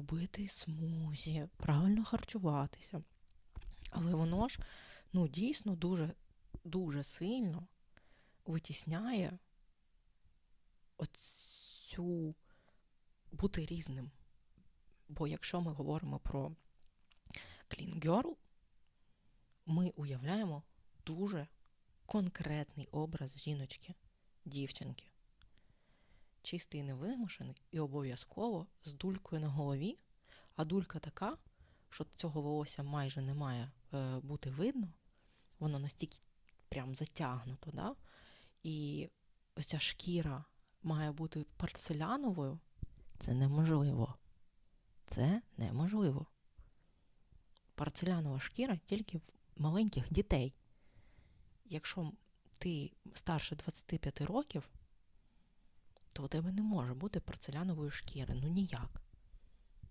робити смузі, правильно харчуватися. Але воно ж ну, дійсно дуже, дуже сильно витісняє оцю бути різним. Бо якщо ми говоримо про Clean Girl, ми уявляємо дуже конкретний образ жіночки, дівчинки. Чистий і невимушений і обов'язково з дулькою на голові, а дулька така, що цього волосся майже не має е, бути видно, воно настільки прям затягнуто, да? і ця шкіра має бути порцеляновою, це неможливо. Це неможливо. Порцелянова шкіра тільки в маленьких дітей. Якщо ти старше 25 років, то у тебе не може бути порцелянової шкіри. Ну ніяк.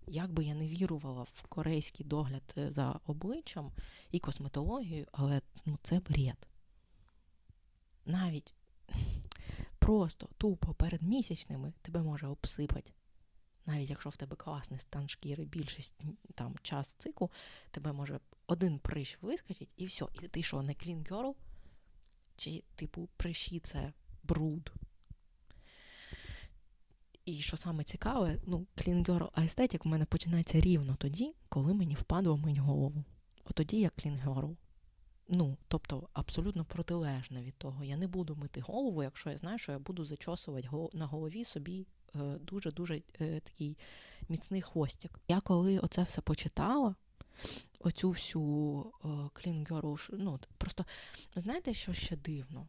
Як би я не вірувала в корейський догляд е, за обличчям і косметологію, але ну, це бред. Навіть просто тупо перед місячними тебе може обсипати. Навіть якщо в тебе класний стан шкіри, більшість там час циклу, тебе може один прищ вискочить і все. І ти що, не clean girl? Чи, типу, прищі це бруд? І що саме цікаве, ну, clean girl aesthetic в мене починається рівно тоді, коли мені впадло мить голову. От тоді я clean girl. Ну, тобто абсолютно протилежне від того. Я не буду мити голову, якщо я знаю, що я буду зачосувати на голові собі е, дуже-дуже е, такий міцний хвостик. Я коли оце все почитала, оцю всю girl, ну, просто знаєте, що ще дивно?